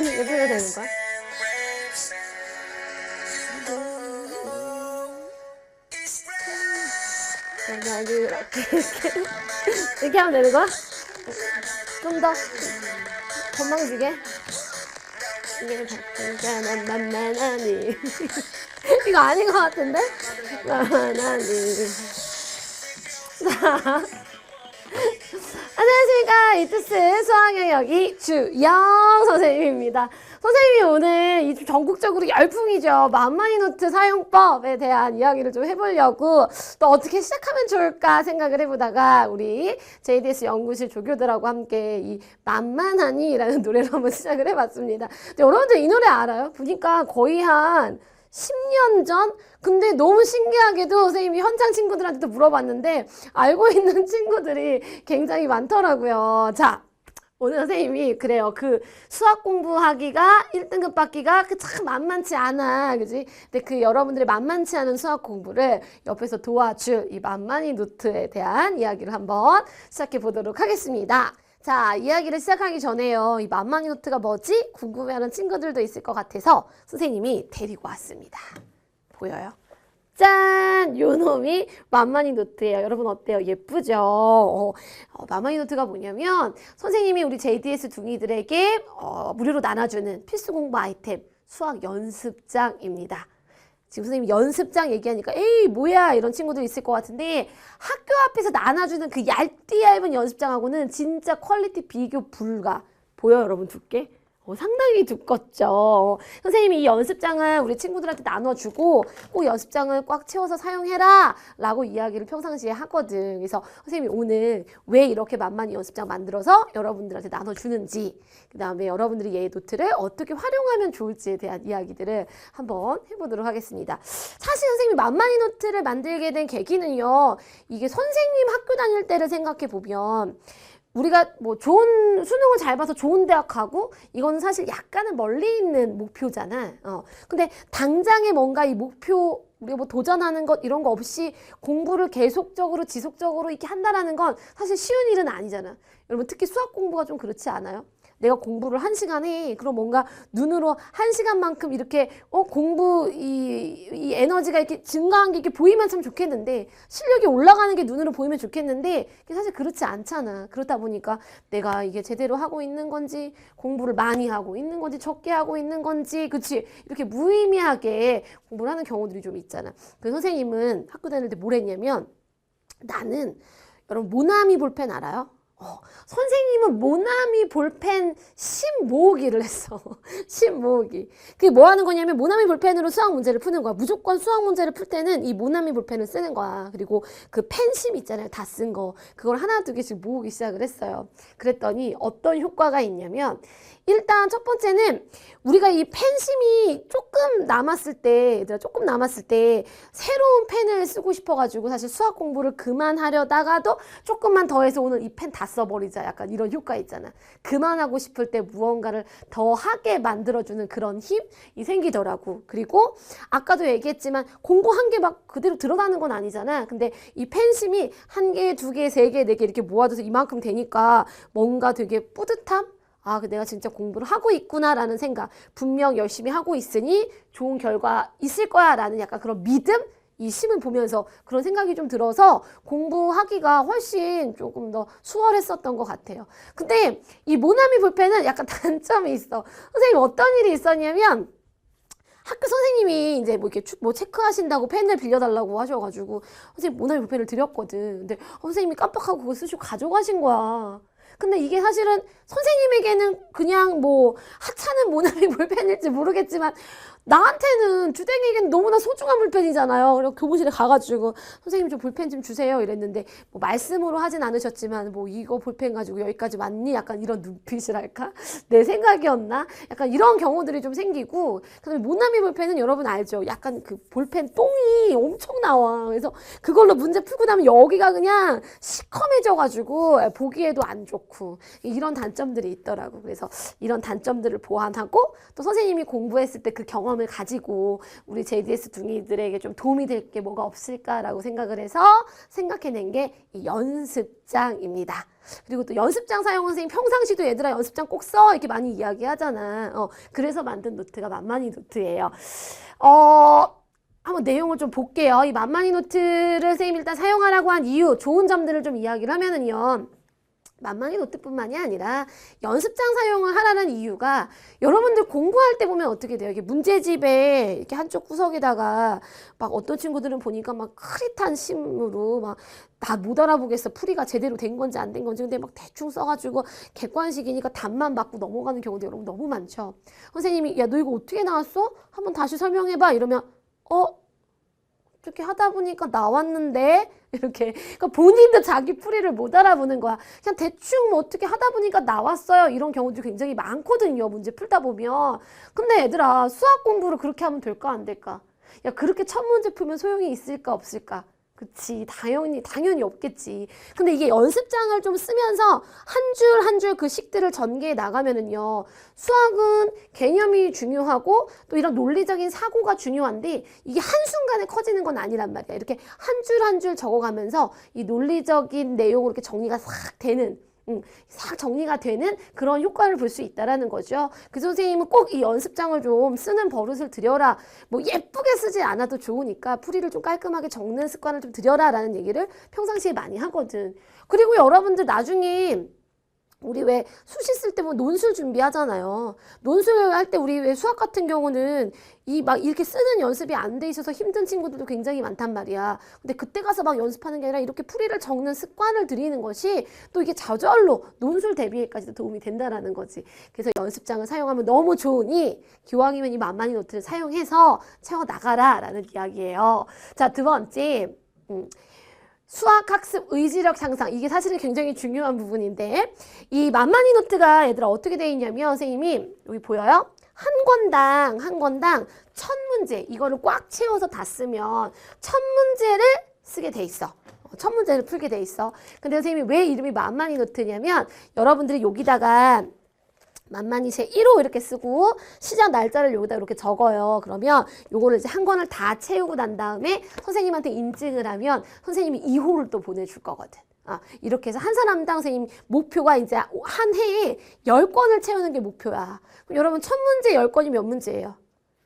이렇게 되는 거야? 이렇게 이렇게 하면 되는 거야? 좀 더 건방지게 이거 아닌 것 같은데? 안녕하십니까 이투스 수학영역 이 주영 선생님입니다. 선생님이 오늘 이 전국적으로 열풍이죠. 만만히 노트 사용법에 대한 이야기를 좀 해보려고 또 어떻게 시작하면 좋을까 생각을 해보다가 우리 JDS 연구실 조교들하고 함께 이 만만하니라는 노래를 한번 시작을 해봤습니다. 여러분들 이 노래 알아요? 보니까 거의 한 10년 전? 근데 너무 신기하게도 선생님이 현장 친구들한테도 물어봤는데 알고 있는 친구들이 굉장히 많더라고요. 자, 오늘 선생님이 그래요. 그 수학 공부하기가 1등급 받기가 그참 만만치 않아. 그지? 근데 그 여러분들의 만만치 않은 수학 공부를 옆에서 도와줄 이 만만히 노트에 대한 이야기를 한번 시작해 보도록 하겠습니다. 자, 이야기를 시작하기 전에요. 이 만만히 노트가 뭐지? 궁금해하는 친구들도 있을 것 같아서 선생님이 데리고 왔습니다. 보여요? 짠! 요 놈이 만만히 노트예요. 여러분 어때요? 예쁘죠? 어, 어, 만만히 노트가 뭐냐면 선생님이 우리 JDS 둥이들에게 어, 무료로 나눠주는 필수 공부 아이템 수학 연습장입니다. 지금 선생님 연습장 얘기하니까 에이 뭐야 이런 친구들 있을 것 같은데 학교 앞에서 나눠주는 그 얇디 얇은 연습장하고는 진짜 퀄리티 비교 불가 보여 여러분 두께? 어, 상당히 두껍죠. 선생님이 이 연습장을 우리 친구들한테 나눠주고 꼭 연습장을 꽉 채워서 사용해라 라고 이야기를 평상시에 하거든. 그래서 선생님이 오늘 왜 이렇게 만만히 연습장 만들어서 여러분들한테 나눠주는지 그 다음에 여러분들이 얘 노트를 어떻게 활용하면 좋을지에 대한 이야기들을 한번 해보도록 하겠습니다. 사실 선생님이 만만히 노트를 만들게 된 계기는요. 이게 선생님 학교 다닐 때를 생각해 보면 우리가 뭐 좋은 수능을 잘 봐서 좋은 대학 가고 이건 사실 약간은 멀리 있는 목표잖아. 어. 근데 당장에 뭔가 이 목표 우리가 뭐 도전하는 것 이런 거 없이 공부를 계속적으로 지속적으로 이렇게 한다라는 건 사실 쉬운 일은 아니잖아. 여러분 특히 수학 공부가 좀 그렇지 않아요? 내가 공부를 한 시간 해. 그럼 뭔가 눈으로 한 시간만큼 이렇게 어 공부 이, 이 에너지가 이렇게 증가한 게 이렇게 보이면 참 좋겠는데 실력이 올라가는 게 눈으로 보이면 좋겠는데 사실 그렇지 않잖아. 그렇다 보니까 내가 이게 제대로 하고 있는 건지 공부를 많이 하고 있는 건지 적게 하고 있는 건지 그치 이렇게 무의미하게 공부를 하는 경우들이 좀 있잖아. 그 선생님은 학교 다닐 때 뭘 했냐면 나는 여러분 모나미 볼펜 알아요? 어, 선생님은 모나미 볼펜 심 모으기를 했어. 심 모으기. 그게 뭐 하는 거냐면 모나미 볼펜으로 수학 문제를 푸는 거야. 무조건 수학 문제를 풀 때는 이 모나미 볼펜을 쓰는 거야. 그리고 그 펜심 있잖아요. 다 쓴 거. 그걸 하나 두 개씩 모으기 시작을 했어요. 그랬더니 어떤 효과가 있냐면 일단 첫 번째는 우리가 이 펜심이 조금 남았을 때, 얘들아 조금 남았을 때 새로운 펜을 쓰고 싶어가지고 사실 수학 공부를 그만하려다가도 조금만 더 해서 오늘 이 펜다 써버리자. 약간 이런 효과 있잖아. 그만하고 싶을 때 무언가를 더 하게 만들어주는 그런 힘이 생기더라고. 그리고 아까도 얘기했지만 공부 한개 막 그대로 들어가는 건 아니잖아. 근데 이 펜심이 한 개, 두 개, 세 개, 네 개 이렇게 모아져서 이만큼 되니까 뭔가 되게 뿌듯함? 아, 그 내가 진짜 공부를 하고 있구나라는 생각. 분명 열심히 하고 있으니 좋은 결과 있을 거야 라는 약간 그런 믿음? 이 심을 보면서 그런 생각이 좀 들어서 공부하기가 훨씬 조금 더 수월했었던 것 같아요. 근데 이 모나미 볼펜은 약간 단점이 있어. 선생님 어떤 일이 있었냐면 학교 선생님이 이제 뭐 이렇게 추- 뭐 체크하신다고 펜을 빌려달라고 하셔가지고 선생님 모나미 볼펜을 드렸거든. 근데 어, 선생님이 깜빡하고 그거 쓰시고 가져가신 거야. 근데 이게 사실은 선생님에게는 그냥 뭐 하찮은 모나미 볼펜일지 모르겠지만 나한테는 주댕이에게는 너무나 소중한 볼펜이잖아요. 그리고 교무실에 가가지고 선생님 저 볼펜 좀 주세요 이랬는데 뭐 말씀으로 하진 않으셨지만 뭐 이거 볼펜 가지고 여기까지 왔니? 약간 이런 눈빛이랄까? 내 생각이었나? 약간 이런 경우들이 좀 생기고 그다음에 모나미 볼펜은 여러분 알죠? 약간 그 볼펜 똥이 엄청 나와. 그래서 그걸로 문제 풀고 나면 여기가 그냥 시커매져가지고 보기에도 안 좋고 이런 단점들이 있더라고. 그래서 이런 단점들을 보완하고 또 선생님이 공부했을 때 그 경험 을 가지고 우리 JDS 둥이들에게 좀 도움이 될 게 뭐가 없을까라고 생각을 해서 생각해낸 게 이 연습장입니다. 그리고 또 연습장 사용 선생님 평상시도 얘들아 연습장 꼭 써 이렇게 많이 이야기하잖아. 어, 그래서 만든 노트가 만만히 노트예요. 어, 한번 내용을 좀 볼게요. 이 만만히 노트를 선생님 일단 사용하라고 한 이유, 좋은 점들을 좀 이야기를 하면은요. 만만히 노트뿐만이 아니라 연습장 사용을 하라는 이유가 여러분들 공부할 때 보면 어떻게 돼요? 이게 문제집에 이렇게 한쪽 구석에다가 막 어떤 친구들은 보니까 막 흐릿한 심으로 막 다 못 알아보겠어. 풀이가 제대로 된 건지 안 된 건지. 근데 막 대충 써가지고 객관식이니까 답만 받고 넘어가는 경우도 여러분 너무 많죠. 선생님이 야 너 이거 어떻게 나왔어? 한번 다시 설명해봐. 이러면 어? 이렇게 하다 보니까 나왔는데 이렇게 그러니까 본인도 자기 풀이를 못 알아보는 거야. 그냥 대충 뭐 어떻게 하다 보니까 나왔어요. 이런 경우도 굉장히 많거든요. 문제 풀다 보면. 근데 얘들아 수학 공부를 그렇게 하면 될까 안 될까? 야 그렇게 첫 문제 풀면 소용이 있을까 없을까? 그치 당연히 당연히 없겠지. 근데 이게 연습장을 좀 쓰면서 한 줄 한 줄 그 식들을 전개해 나가면은요. 수학은 개념이 중요하고 또 이런 논리적인 사고가 중요한데 이게 한순간에 커지는 건 아니란 말이야. 이렇게 한 줄 한 줄 적어가면서 이 논리적인 내용으로 이렇게 정리가 싹 되는 음, 싹 정리가 되는 그런 효과를 볼 수 있다라는 거죠. 그 선생님은 꼭 이 연습장을 좀 쓰는 버릇을 들여라. 뭐 예쁘게 쓰지 않아도 좋으니까 풀이를 좀 깔끔하게 적는 습관을 좀 들여라라는 얘기를 평상시에 많이 하거든. 그리고 여러분들 나중에 우리 왜 수시 쓸때 보면 논술 준비하잖아요. 논술 할 때 우리 왜 수학 같은 경우는 이 막 이렇게 쓰는 연습이 안 돼 있어서 힘든 친구들도 굉장히 많단 말이야. 근데 그때 가서 막 연습하는 게 아니라 이렇게 풀이를 적는 습관을 들이는 것이 또 이게 저절로 논술 대비에까지도 도움이 된다라는 거지. 그래서 연습장을 사용하면 너무 좋으니 기왕이면 이 만만히 노트를 사용해서 채워 나가라라는 이야기예요. 자, 두 번째. 음. 수학학습 의지력 향상 이게 사실은 굉장히 중요한 부분인데 이 만만히 노트가 얘들아 어떻게 돼 있냐면 선생님이 여기 보여요? 한 권당 한 권당 천 문제 이거를 꽉 채워서 다 쓰면 천 문제를 쓰게 돼 있어. 어, 천 문제를 풀게 돼 있어. 근데 선생님이 왜 이름이 만만히 노트냐면 여러분들이 여기다가 만만히 제 1호 이렇게 쓰고 시작 날짜를 여기다 이렇게 적어요. 그러면 요거를 이제 한 권을 다 채우고 난 다음에 선생님한테 인증을 하면 선생님이 2호를 또 보내줄 거거든. 아, 이렇게 해서 한 사람당 선생님 목표가 이제 한 해에 10권을 채우는 게 목표야. 그럼 여러분 첫 문제 10권이 몇 문제예요?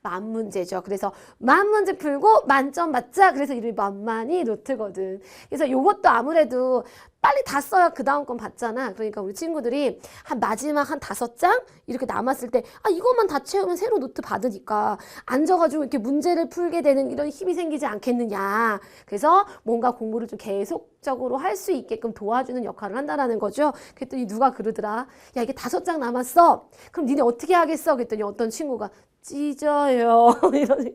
만 문제죠. 그래서 만 문제 풀고 만점 받자. 그래서 이름이 만만이 노트거든. 그래서 요것도 아무래도 빨리 다 써야 그 다음 건 받잖아. 그러니까 우리 친구들이 한 마지막 한 다섯 장 이렇게 남았을 때 아 이것만 다 채우면 새로 노트 받으니까 앉아가지고 이렇게 문제를 풀게 되는 이런 힘이 생기지 않겠느냐. 그래서 뭔가 공부를 좀 계속적으로 할 수 있게끔 도와주는 역할을 한다라는 거죠. 그랬더니 누가 그러더라. 야 이게 다섯 장 남았어. 그럼 니네 어떻게 하겠어? 그랬더니 어떤 친구가 찢어요. 이러니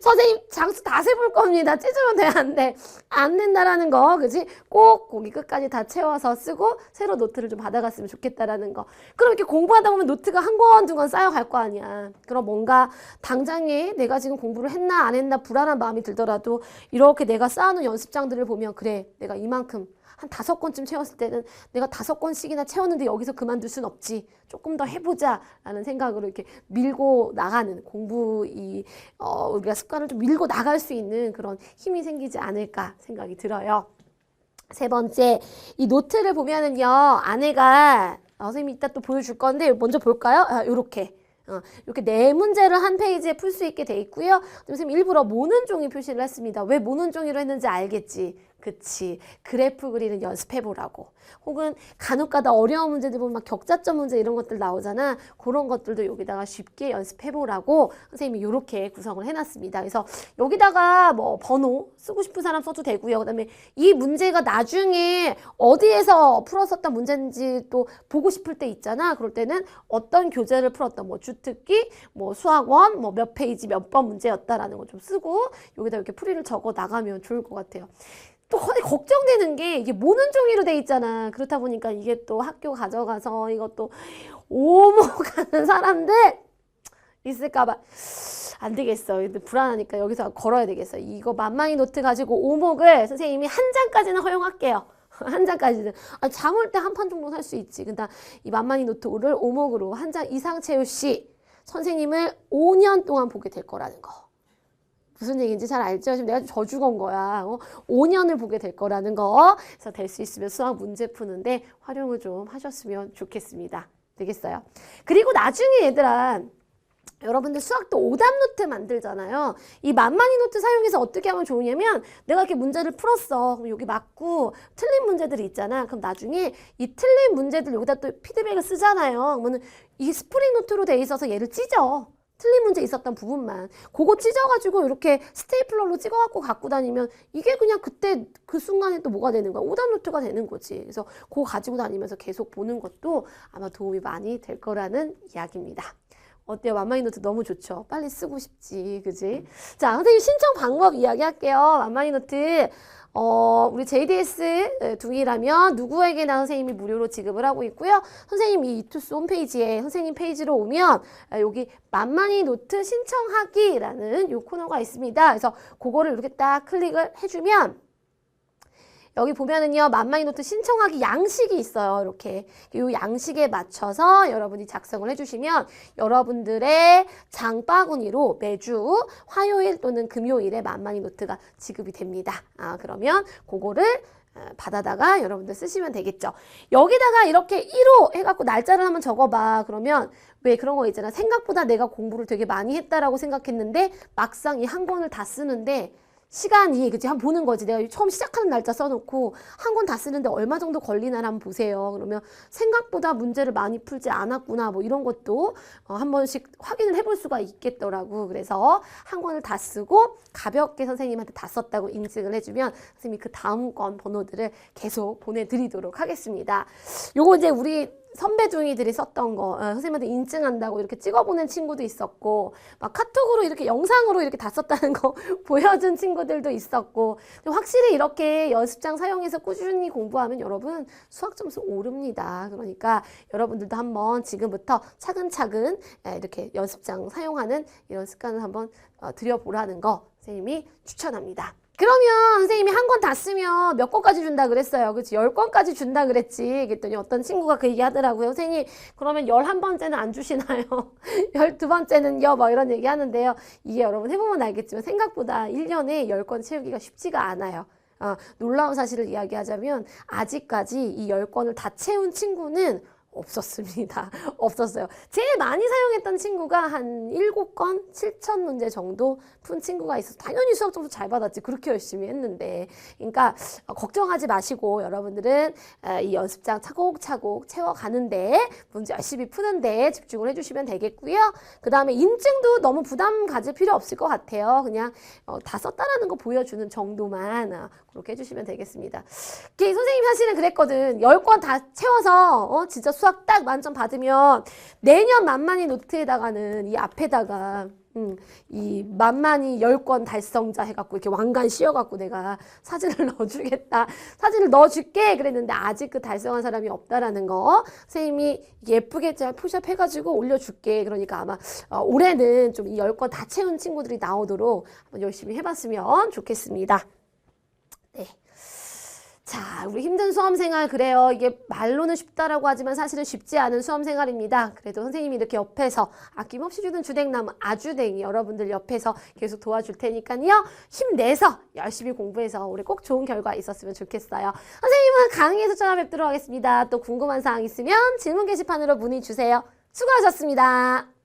선생님 장수 다 세볼 겁니다. 찢으면 돼, 안 돼? 안 된다라는 거, 그지? 꼭 거기 끝까지 다 채워서 쓰고 새로 노트를 좀 받아갔으면 좋겠다라는 거. 그럼 이렇게 공부하다 보면 노트가 한 권, 두 권 쌓여갈 거 아니야. 그럼 뭔가 당장에 내가 지금 공부를 했나 안 했나 불안한 마음이 들더라도 이렇게 내가 쌓아놓은 연습장들을 보면 그래, 내가 이만큼 한 다섯 권쯤 채웠을 때는 내가 다섯 권씩이나 채웠는데 여기서 그만둘 순 없지. 조금 더 해보자. 라는 생각으로 이렇게 밀고 나가는 공부 이, 어, 우리가 습관을 좀 밀고 나갈 수 있는 그런 힘이 생기지 않을까 생각이 들어요. 세 번째, 이 노트를 보면은요, 아내가, 어, 선생님이 이따 또 보여줄 건데, 먼저 볼까요? 아, 요렇게. 어, 이렇게 네 문제를 한 페이지에 풀 수 있게 돼 있고요. 선생님 일부러 모는 종이 표시를 했습니다. 왜 모는 종이로 했는지 알겠지? 그치. 그래프 그리는 연습해보라고. 혹은 간혹가다 어려운 문제들 보면 막 격자점 문제 이런 것들 나오잖아. 그런 것들도 여기다가 쉽게 연습해보라고 선생님이 이렇게 구성을 해놨습니다. 그래서 여기다가 뭐 번호 쓰고 싶은 사람 써도 되고요. 그 다음에 이 문제가 나중에 어디에서 풀었었던 문제인지 또 보고 싶을 때 있잖아. 그럴 때는 어떤 교재를 풀었던 뭐 주특기, 뭐 수학원, 뭐 몇 페이지 몇 번 문제였다라는 거좀 쓰고 여기다 이렇게 풀이를 적어 나가면 좋을 것 같아요. 또 걱정되는 게 이게 모는 종이로 돼 있잖아. 그렇다 보니까 이게 또 학교 가져가서 이것도 오목하는 사람들 있을까봐 안 되겠어. 근데 불안하니까 여기서 걸어야 되겠어. 이거 만만히 노트 가지고 오목을 선생님이 한 장까지는 허용할게요. 한 장까지는. 아, 잠올 때 한 판 정도 살 수 있지. 근데 이 만만히 노트를 오목으로 한 장 이상 채우 시 선생님을 5년 동안 보게 될 거라는 거. 무슨 얘기인지 잘 알죠? 지금 내가 저주 건 거야. 어? 5년을 보게 될 거라는 거. 그래서 될 수 있으면 수학 문제 푸는데 활용을 좀 하셨으면 좋겠습니다. 되겠어요? 그리고 나중에 얘들아, 여러분들 수학도 오답 노트 만들잖아요. 이 만만히 노트 사용해서 어떻게 하면 좋으냐면 내가 이렇게 문제를 풀었어. 그럼 여기 맞고 틀린 문제들이 있잖아. 그럼 나중에 이 틀린 문제들 여기다 또 피드백을 쓰잖아요. 그러면 이 스프링 노트로 돼 있어서 얘를 찢어. 틀린 문제 있었던 부분만 그거 찢어가지고 이렇게 스테이플러로 찍어갖고 갖고 다니면 이게 그냥 그때 그 순간에 또 뭐가 되는 거야 오답 노트가 되는 거지 그래서 그거 가지고 다니면서 계속 보는 것도 아마 도움이 많이 될 거라는 이야기입니다. 어때요? 맘마이 노트 너무 좋죠? 빨리 쓰고 싶지, 그지? 자, 선생님 신청 방법 이야기할게요. 맘마이 노트. 어, 우리 JDS 둥이라면 누구에게나 선생님이 무료로 지급을 하고 있고요. 선생님 이 이투스 홈페이지에 선생님 페이지로 오면 아, 여기 만만히 노트 신청하기라는 요 코너가 있습니다. 그래서 그거를 이렇게 딱 클릭을 해주면 여기 보면은요, 만만히 노트 신청하기 양식이 있어요. 이렇게. 이 양식에 맞춰서 여러분이 작성을 해주시면 여러분들의 장바구니로 매주 화요일 또는 금요일에 만만히 노트가 지급이 됩니다. 아, 그러면 그거를 어, 받아다가 여러분들 쓰시면 되겠죠. 여기다가 이렇게 1호 해갖고 날짜를 한번 적어봐. 그러면 왜 그런 거 있잖아. 생각보다 내가 공부를 되게 많이 했다라고 생각했는데 막상 이 한 권을 다 쓰는데 시간이 그치? 한번 보는 거지. 내가 처음 시작하는 날짜 써놓고 한 권 다 쓰는데 얼마 정도 걸리나 한번 보세요. 그러면 생각보다 문제를 많이 풀지 않았구나 뭐 이런 것도 어, 한 번씩 확인을 해볼 수가 있겠더라고. 그래서 한 권을 다 쓰고 가볍게 선생님한테 다 썼다고 인증을 해주면 선생님이 그 다음 권 번호들을 계속 보내드리도록 하겠습니다. 요거 이제 우리 선배 중이들이 썼던 거 어, 선생님한테 인증한다고 이렇게 찍어보낸 친구도 있었고 막 카톡으로 이렇게 영상으로 이렇게 다 썼다는 거 보여준 친구들도 있었고 확실히 이렇게 연습장 사용해서 꾸준히 공부하면 여러분 수학 점수 오릅니다. 그러니까 여러분들도 한번 지금부터 차근차근 에, 이렇게 연습장 사용하는 이런 습관을 한번 어, 들여보라는 거 선생님이 추천합니다. 그러면 선생님이 한 권 다 쓰면 몇 권까지 준다 그랬어요. 그치? 열 권까지 준다 그랬지. 그랬더니 어떤 친구가 그 얘기 하더라고요. 선생님, 그러면 열한 번째는 안 주시나요? 열두 번째는요? 뭐 이런 얘기 하는데요. 이게 여러분 해보면 알겠지만 생각보다 1년에 열 권 채우기가 쉽지가 않아요. 어, 놀라운 사실을 이야기하자면 아직까지 이 열 권을 다 채운 친구는 없었습니다. 없었어요. 제일 많이 사용했던 친구가 한 7건, 7천 문제 정도 푼 친구가 있어서 당연히 수학 점수 잘 받았지. 그렇게 열심히 했는데. 그러니까 어, 걱정하지 마시고 여러분들은 어, 이 연습장 차곡차곡 채워가는데 문제 열심히 푸는데 집중을 해주시면 되겠고요. 그 다음에 인증도 너무 부담 가질 필요 없을 것 같아요. 그냥 어, 다 썼다라는 거 보여주는 정도만 어, 그렇게 해주시면 되겠습니다. 선생님 사실은 그랬거든. 10권 다 채워서 어, 진짜 수학 딱 만점 받으면 내년 만만히 노트에다가는 이 앞에다가 음, 이 만만히 10권 달성자 해갖고 이렇게 왕관 씌워갖고 내가 사진을 넣어주겠다. 사진을 넣어줄게. 그랬는데 아직 그 달성한 사람이 없다라는 거. 선생님이 예쁘게 잘 푸샵 해가지고 올려줄게. 그러니까 아마 어, 올해는 좀이 10권 다 채운 친구들이 나오도록 한번 열심히 해봤으면 좋겠습니다. 네. 자, 우리 힘든 수험 생활 그래요. 이게 말로는 쉽다라고 하지만 사실은 쉽지 않은 수험 생활입니다. 그래도 선생님이 이렇게 옆에서 아낌없이 주는 주댕나무 아주댕이 여러분들 옆에서 계속 도와줄 테니까요. 힘내서 열심히 공부해서 올해 꼭 좋은 결과 있었으면 좋겠어요. 선생님은 강의에서 찾아뵙도록 하겠습니다. 또 궁금한 사항 있으면 질문 게시판으로 문의 주세요. 수고하셨습니다.